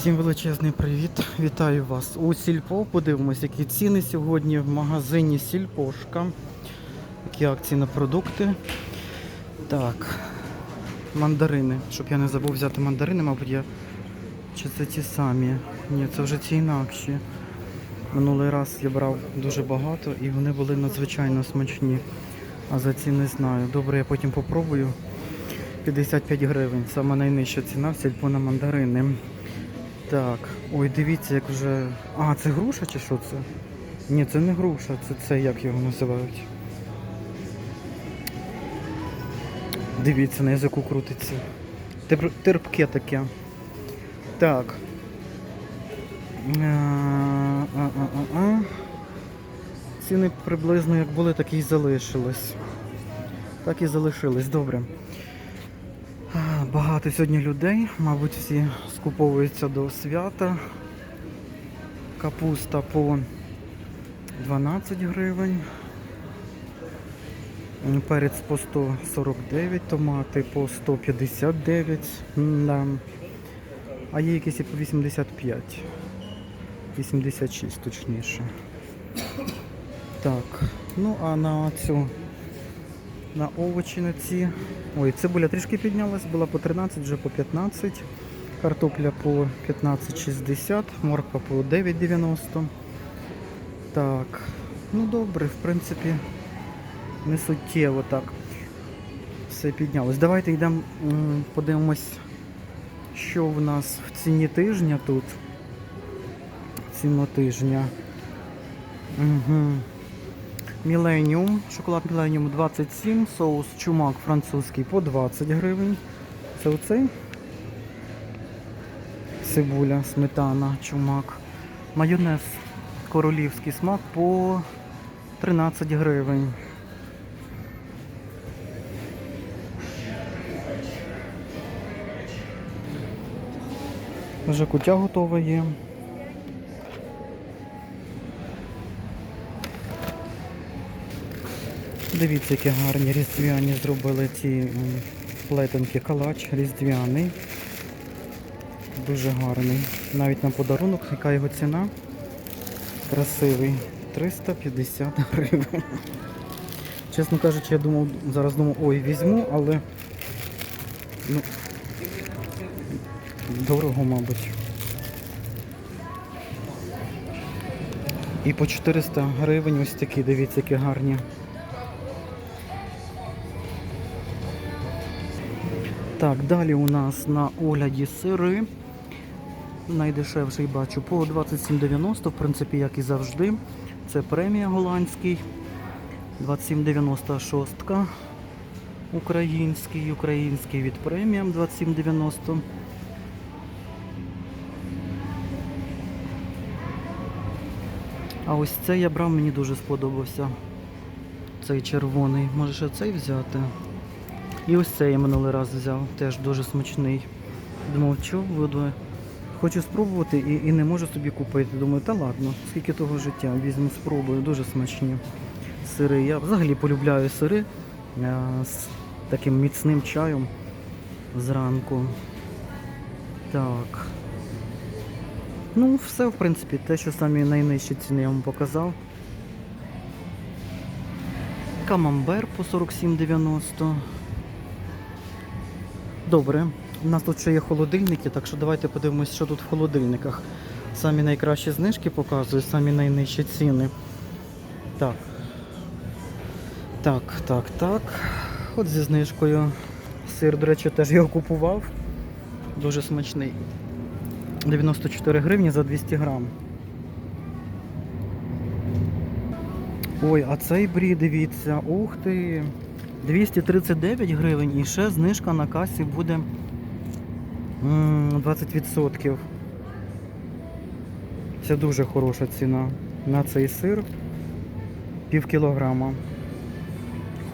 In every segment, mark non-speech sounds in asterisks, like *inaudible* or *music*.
Всім величезний привіт! Вітаю вас у Сільпо. Подивимось, які ціни сьогодні в магазині Сільпошка. Які акції на продукти. Так, мандарини. Щоб я не забув взяти мандарини, мабуть, я. Чи це ті самі? Ні, це вже ті інакші. Минулий раз я брав дуже багато і вони були надзвичайно смачні. А за ці не знаю. Добре, я потім попробую. 55 гривень. Саме найнижча ціна в сільпо на мандарини. Так, ой, дивіться, як вже. А, це груша чи що це? Ні, це не груша, це це як його називають. Дивіться, на язику крутиться. Тер- Терпке таке. Так. А-а-а-а. Ціни приблизно як були, так і залишились. Так і залишились, добре. Багато сьогодні людей, мабуть, всі скуповуються до свята. Капуста по 12 гривень. Перець по 149, томати по 159. Да. А є якісь і по 85. 86 точніше. Так, ну а на цю на овочі на ці. Ой, цибуля трішки піднялась, була по 13, вже по 15. Картопля по 15,60, морква по 9,90. Так, ну добре, в принципі, не суттєво так. Все піднялось. Давайте йдемо, подивимось, що в нас в ціні тижня тут. Ціну тижня. Угу. Міленіум, шоколад Міленіум 27, соус чумак французький по 20 гривень. Це оцей. Цибуля, сметана, чумак. Майонез королівський смак по 13 гривень. Вже кутя готова є. Дивіться, які гарні різдвяні зробили ці плетенки калач різдвяний. Дуже гарний. Навіть на подарунок, яка його ціна? Красивий. 350 гривень. Чесно кажучи, я думав, зараз думав, ой, візьму, але ну, дорого, мабуть. І по 400 гривень ось такі, дивіться, які гарні. Так, далі у нас на огляді сири. Найдешевший бачу по 27,90, в принципі, як і завжди. Це премія голландський. 27,96. Український, український від премія 27,90. А ось цей я брав, мені дуже сподобався. Цей червоний. Може ще цей взяти? І ось цей я минулий раз взяв, теж дуже смачний. Думав, що буду. Хочу спробувати і, і не можу собі купити. Думаю, та ладно, скільки того життя, візьму, спробую, дуже смачні сири. Я взагалі полюбляю сири е, з таким міцним чаєм зранку. Так. Ну, все, в принципі, те, що самі найнижчі ціни я вам показав. Камамбер по 47,90. Добре. У нас тут ще є холодильники, так що давайте подивимось, що тут в холодильниках. Самі найкращі знижки показую, самі найнижчі ціни. Так. Так, так, так. От зі знижкою. Сир, до речі, теж його купував. Дуже смачний. 94 гривні за 200 грам. Ой, а цей брі, дивіться, ух ти! 239 гривень і ще знижка на касі буде 20%. Це дуже хороша ціна на цей сир. Пів кілограма.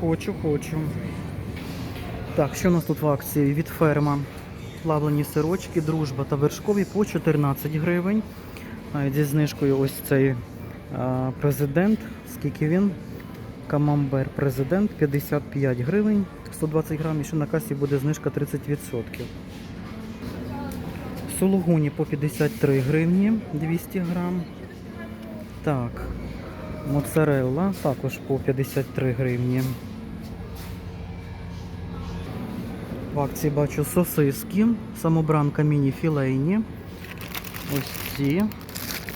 Хочу, хочу. Так, що у нас тут в акції? Від ферма. Плавлені сирочки, дружба та вершкові по 14 гривень. Зі знижкою ось цей президент. Скільки він? Камамбер президент 55 гривень, 120 грамів, ще на касі буде знижка 30%. сулугуні по 53 гривні 200 грам. Так, моцарелла також по 53 гривні. В акції бачу сосиски, самобранка міні-філейні. Ось ці.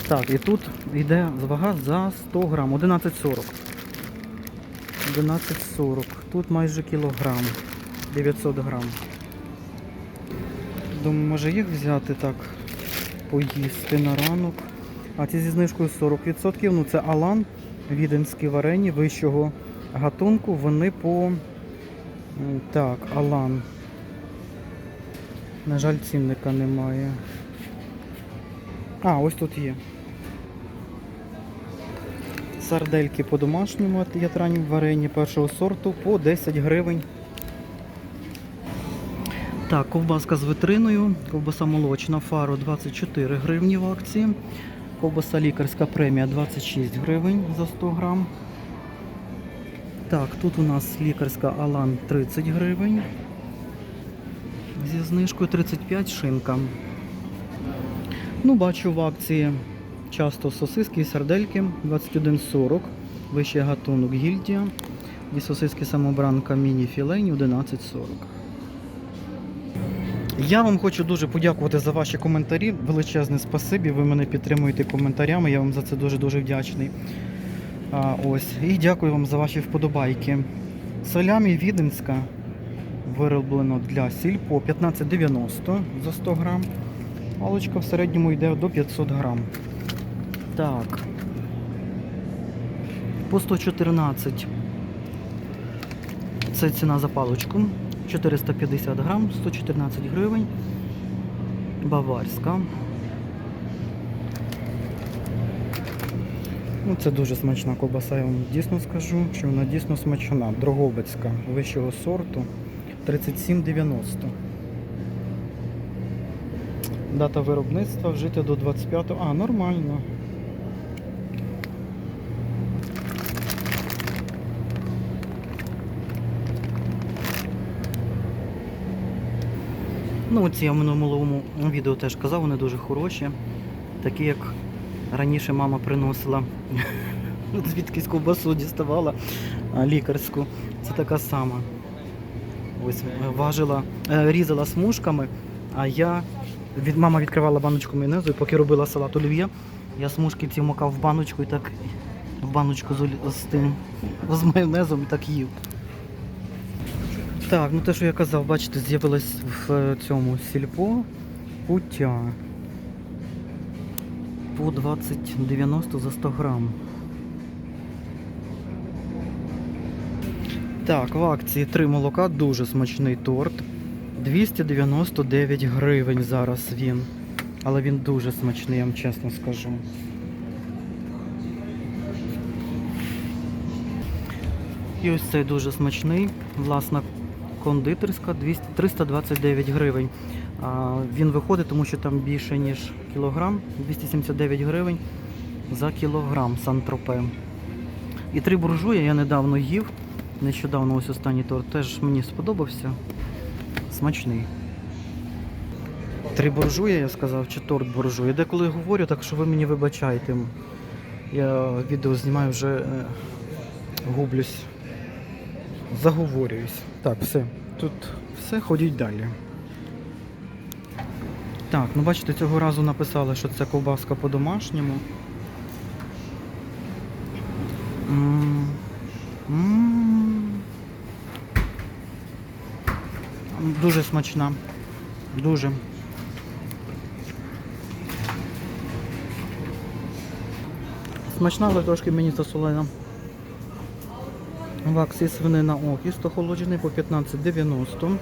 Так, і тут йде вага за 100 грам, 11,40. 11,40. Тут майже кілограм. 900 грам. Думаю, може їх взяти так, поїсти на ранок. А ці зі знижкою 40%. Ну це Алан, віденські варені вищого гатунку. Вони по. Так, Алан. На жаль, цінника немає. А, ось тут є. Сардельки по-домашньому ятрані варені першого сорту по 10 гривень. Так, ковбаска з витриною, ковбаса молочна, фаро 24 гривні в акції. Ковбаса лікарська премія 26 гривень за 100 грам. Так, тут у нас лікарська Алан 30 гривень. Зі знижкою 35 шинка. Ну, бачу в акції часто сосиски і сардельки 21,40. Вищий гатунок гільдія. І сосиски самобранка міні-філейні 11,40. Я вам хочу дуже подякувати за ваші коментарі. Величезне спасибі. Ви мене підтримуєте коментарями. Я вам за це дуже-дуже вдячний. А, ось. І дякую вам за ваші вподобайки. Салямі Віденська вироблено для сільпо 15,90 за 100 грам. Паличка в середньому йде до 500 грам. Так. По 114. Це ціна за паличку. 450 грам, 114 гривень. Баварська. Ну, це дуже смачна ковбаса, я вам дійсно скажу, що вона дійсно смачна. Дрогобицька вищого сорту 37,90. Дата виробництва вжити до 25-го. А, нормально. Ну, оці я в минулому відео теж казав, вони дуже хороші. Такі, як раніше мама приносила. *laughs* Звідкись ковбасу діставала лікарську. Це така сама. Ось е, важила, е, різала смужками, а я від мама відкривала баночку майонезу, і поки робила салат олів'є, я смужки ці макав в баночку і так в баночку з, з тим з майонезом і так їв. Так, ну те, що я казав, бачите, з'явилось в е, цьому сільпо пуття по 20,90 за 100 грам. Так, в акції три молока, дуже смачний торт. 299 гривень зараз він. Але він дуже смачний, я вам чесно скажу. І ось цей дуже смачний, власна кондитерська 200, 329 гривень. А, він виходить, тому що там більше, ніж кілограм, 279 гривень за кілограм Сан-Тропе. І три буржуя я недавно їв. Нещодавно ось останній торт теж мені сподобався. Смачний. Три буржуя, я сказав, чи торт буржуя. Деколи говорю, так що ви мені вибачайте. Я відео знімаю вже е, гублюсь. Заговорююсь. Так, все. Тут все, ходіть далі. Так, ну бачите, цього разу написали, що це ковбаска по-домашньому. Дуже смачна. Дуже. Смачна, але трошки мені засолена. В акції свинина окіст охолоджений по 15,90.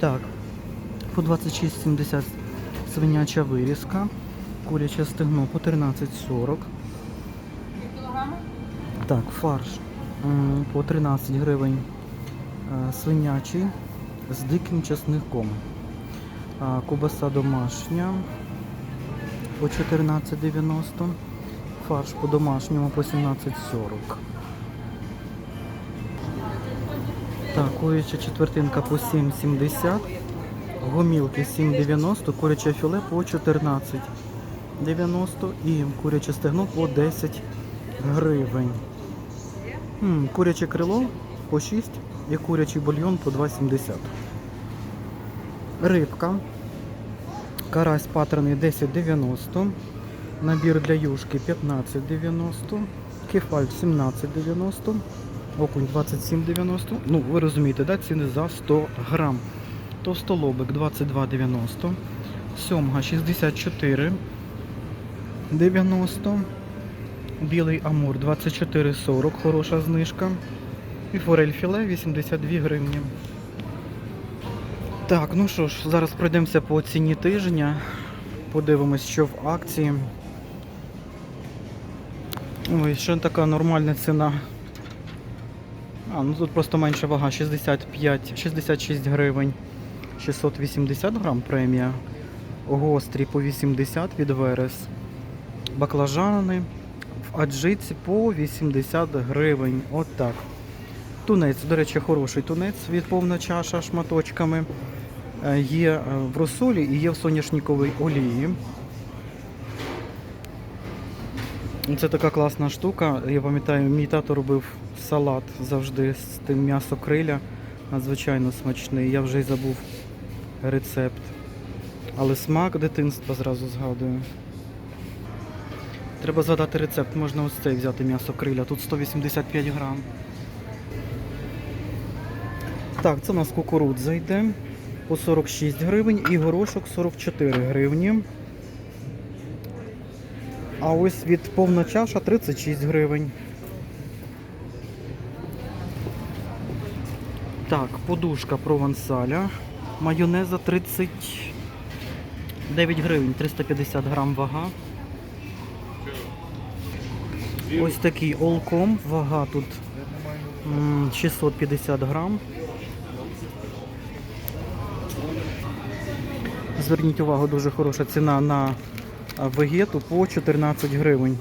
Так, по 26,70 свиняча вирізка. Куряче стегно по 13,40. Так, фарш по 13 гривень е, свинячий з диким часником. Кубаса домашня по 14,90. Фарш по домашньому по 17,40. Так, куряча четвертинка по 7,70. гомілки 7,90, куряче філе по 14,90 і куряче стегно по 10 гривень. М, Куряче крило по 6 і курячий бульйон по 2,70. Рибка. Карась паттерний 10,90. Набір для юшки 15,90. Кефаль 17,90. Окунь 27,90. Ну, ви розумієте, да? ціни за 100 грам. Товстолобик 22,90. Сьомга 64,90. Білий амур 24,40, хороша знижка. І форель філе 82 гривні. Так, ну що ж, зараз пройдемося по ціні тижня. Подивимось, що в акції. Ой, ще така нормальна ціна. А, ну тут просто менша вага, 65, 66 гривень, 680 грам премія. Гострі по 80 від Верес. Баклажани в аджиці по 80 гривень. От так. Тунець, до речі, хороший тунець від повна чаша шматочками. Е, Є е, в розсолі і є в соняшниковій олії. Це така класна штука. Я пам'ятаю, мій тато робив салат завжди з тим м'ясо криля. Надзвичайно смачний. Я вже й забув рецепт. Але смак дитинства зразу згадую. Треба згадати рецепт, можна ось цей взяти м'ясо криля. Тут 185 грам. Так, це у нас кукурудза йде по 46 гривень і горошок 44 гривні. А ось від повна чаша 36 гривень. Так, подушка провансаля. Майонеза 39 гривень, 350 грам вага. Ось такий олком, вага тут 650 грам. Зверніть увагу, дуже хороша ціна на а, вегету по 14 гривень.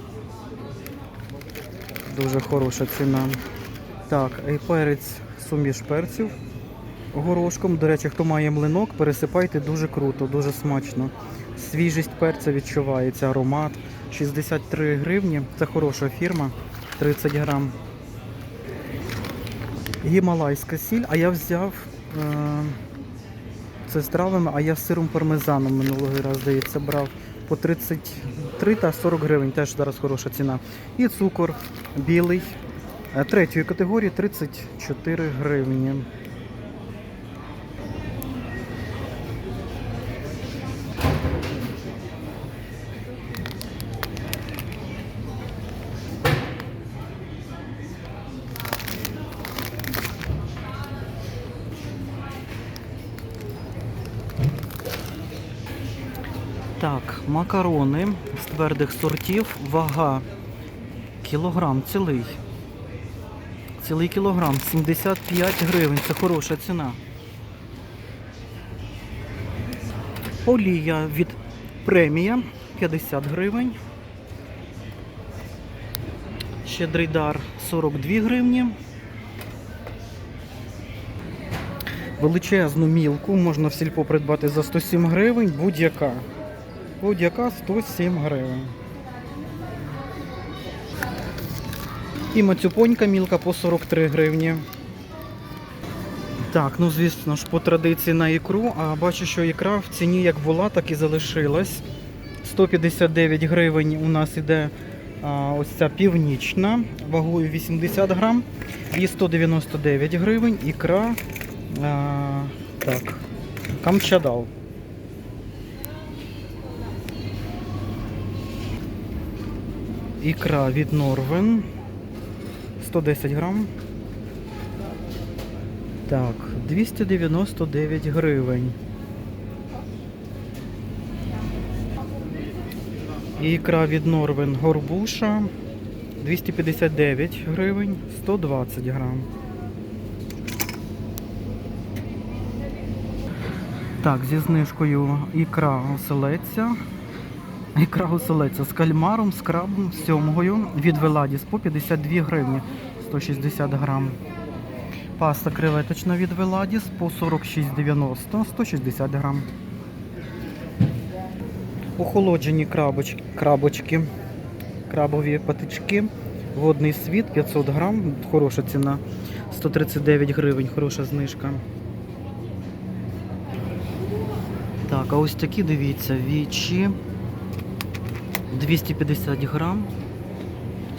Дуже хороша ціна. Так, і перець суміш перців горошком. До речі, хто має млинок, пересипайте дуже круто, дуже смачно. Свіжість перця відчувається, аромат. 63 гривні. Це хороша фірма, 30 грам. Гімалайська сіль, а я взяв. Е- це з травами, а я з сиром пармезаном минулого раз, здається, брав по 33 та 40 гривень, теж зараз хороша ціна. І цукор білий е, третьої категорії 34 гривні. Так, макарони з твердих сортів, вага кілограм цілий. Цілий кілограм, 75 гривень, це хороша ціна. Олія від премія 50 гривень. Щедрий дар 42 гривні. Величезну мілку можна в сільпо придбати за 107 гривень, будь-яка. Будь-яка 107 гривень. І мацюпонька мілка по 43 гривні. Так, ну звісно ж, по традиції на ікру, а бачу, що ікра в ціні як була, так і залишилась. 159 гривень у нас іде а, ось ця північна, вагою 80 грам. І 199 гривень ікра. А, так, камчадал. Ікра від Норвен 110 грам. Так, 299 гривень. Ікра від Норвен Горбуша 259 гривень, 120 грам. Так, зі знижкою ікра оселеця. Ікра оселеця з кальмаром, з крабом, з сьомгою від Веладіс по 52 гривні 160 грам. Паста креветочна від Веладіс по 46,90, 160 грам. Охолоджені крабоч, крабочки, крабові патички. Водний світ 500 грам, хороша ціна. 139 гривень, хороша знижка. Так, а ось такі, дивіться, вічі 250 грам,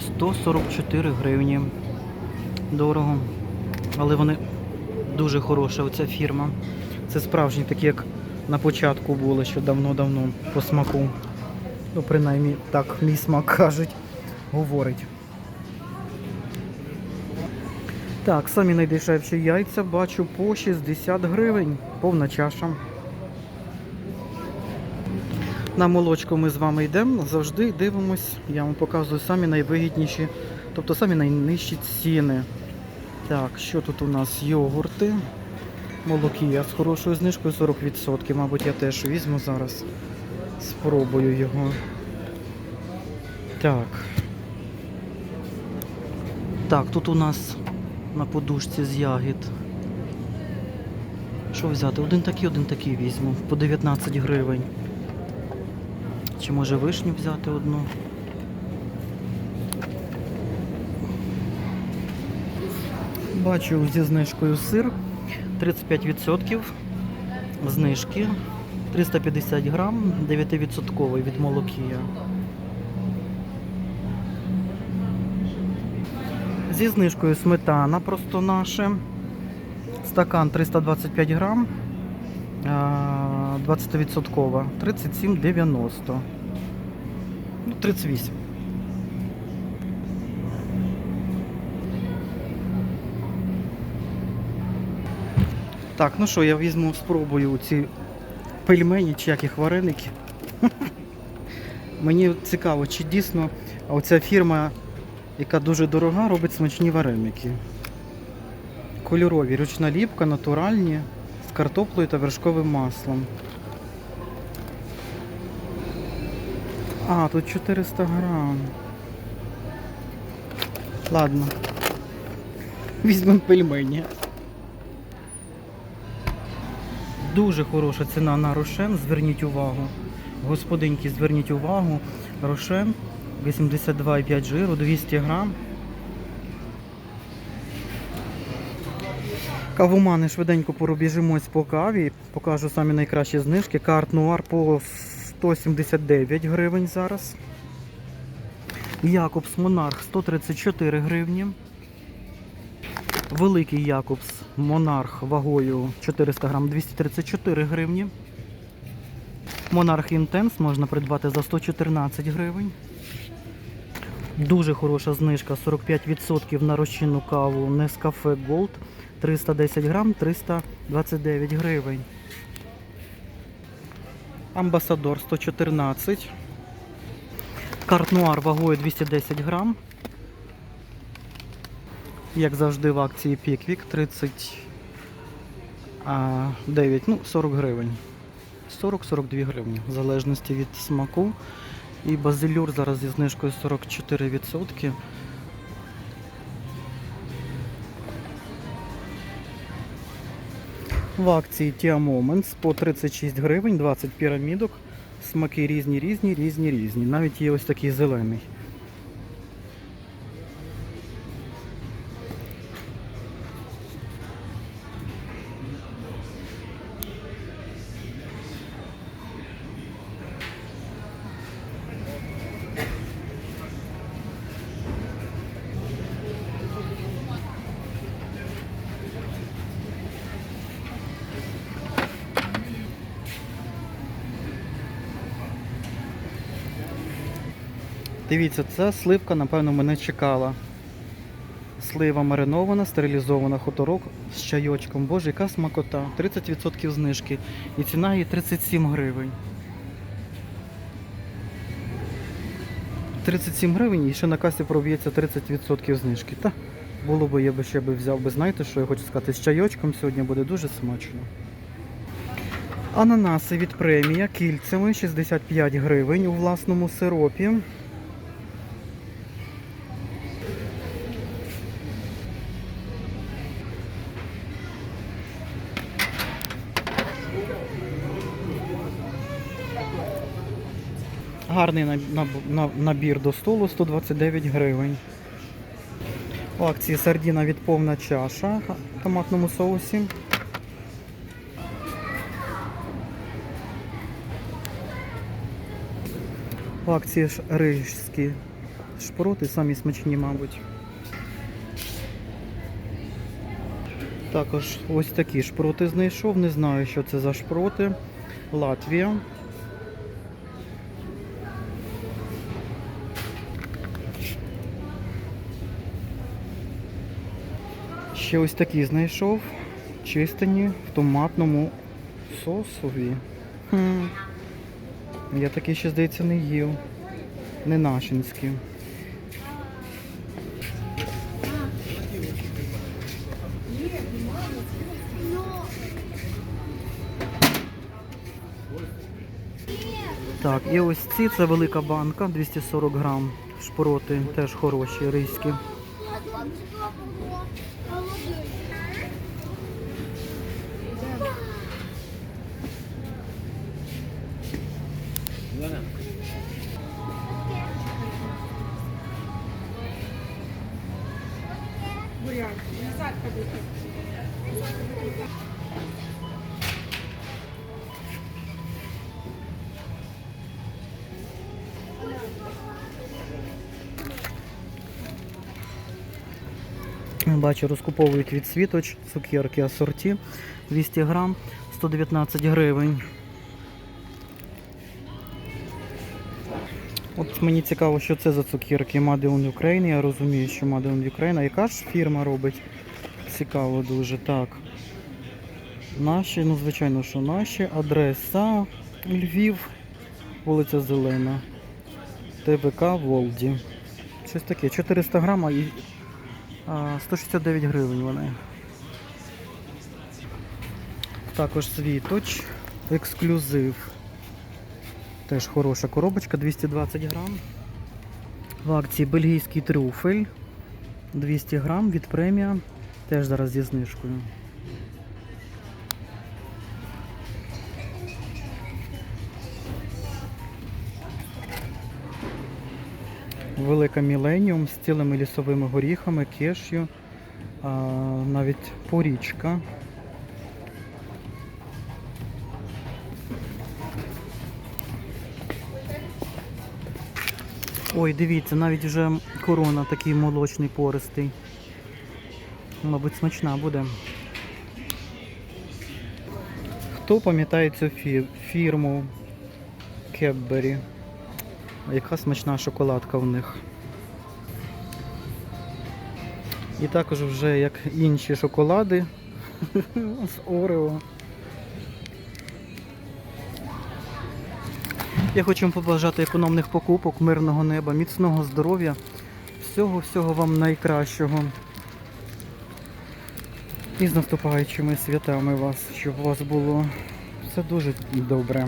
144 гривні. Дорого. Але вони дуже хороша, оця фірма. Це справжні такі, як на початку були, ще давно-давно по смаку. Ну, принаймні, так мій смак кажуть, говорить. Так, самі найдешевші яйця бачу по 60 гривень, повна чаша. На молочку ми з вами йдемо, завжди дивимось, я вам показую самі найвигідніші, тобто самі найнижчі ціни. Так, що тут у нас? Йогурти. Молокія з хорошою знижкою 40%. Мабуть, я теж візьму зараз. Спробую його. Так. Так, тут у нас на подушці з ягід. Що взяти? Один такий, один такий візьму. По 19 гривень. Чи може вишню взяти одну? Бачу зі знижкою сир 35% знижки 350 грам, 9% від молокія. Зі знижкою сметана просто наше. Стакан 325 грам, 20%, 37,90. Ну, 38. Так, ну що, я візьму, спробую ці пельмені чи як їх вареники. *laughs* Мені цікаво, чи дійсно оця фірма, яка дуже дорога, робить смачні вареники. Кольорові, ручна ліпка, натуральні, картоплею та вершковим маслом. А, тут 400 грам. Ладно. Візьмемо пельмені. Дуже хороша ціна на рошен, зверніть увагу. Господинки, зверніть увагу. Рошен 82,5 жиру, 200 грам. Кавомани швиденько пробіжимось по каві. Покажу самі найкращі знижки. Карт Нуар по 179 гривень зараз. Якобс Монарх 134 гривні. Великий Якобс Монарх вагою 400 грам 234 гривні. Монарх Інтенс можна придбати за 114 гривень. Дуже хороша знижка 45% на розчинну каву Nescafe Gold 310 грам 329 гривень. Амбасадор 114. Картнуар вагою 210 грам. Як завжди в акції Піквік 39, ну 40 гривень. 40-42 гривні, в залежності від смаку. І базилюр зараз зі знижкою 44%. В акції Tia Moments по 36 гривень, 20 пірамідок. Смаки різні, різні, різні, різні. Навіть є ось такий зелений. Дивіться, ця сливка, напевно, мене чекала. Слива маринована, стерилізована хуторок з чайочком. Боже, яка смакота. 30% знижки. І ціна її 37 гривень. 37 гривень і ще на касі проб'ється 30% знижки. Та було б, я би ще взяв би, знаєте, що я хочу сказати, з чайочком сьогодні буде дуже смачно. Ананаси від премія кільцями 65 гривень у власному сиропі. Гарний наб- наб- наб- набір до столу 129 гривень. У акції сардіна від повна чаша в томатному соусі. У акції рижські шпроти, самі смачні, мабуть. Також ось такі шпроти знайшов. Не знаю, що це за шпроти. Латвія. Ще ось такі знайшов. Чистені в томатному сосові. Хм. Я такі ще, здається, не їв. Не нашинські. Так, і ось ці це велика банка, 240 грам. Шпроти теж хороші, ризькі. Бачу, розкуповують від світоч, цукерки асорті 200 грам, 119 гривень. Мені цікаво, що це за цукерки Made in Ukraine. Я розумію, що Made in Ukraine. Яка ж фірма робить? Цікаво дуже. Так. Наші, ну звичайно, що наші. Адреса Львів, вулиця Зелена. ТВК Волді. Щось таке. 400 грам і а, 169 гривень вони. Також світоч, ексклюзив. Теж хороша коробочка, 220 грам. В акції бельгійський трюфель 200 грам від премія. Теж зараз зі знижкою. Велика міленіум з цілими лісовими горіхами, кешю, навіть порічка. Ой, дивіться, навіть вже корона такий молочний пористий. Мабуть, смачна буде. Хто пам'ятає цю фі- фірму Кепбері? Яка смачна шоколадка в них. І також вже як інші шоколади *laughs* з Орео. Я хочу вам побажати економних покупок, мирного неба, міцного здоров'я, всього-всього вам найкращого. І з наступаючими святами вас, щоб у вас було все дуже добре.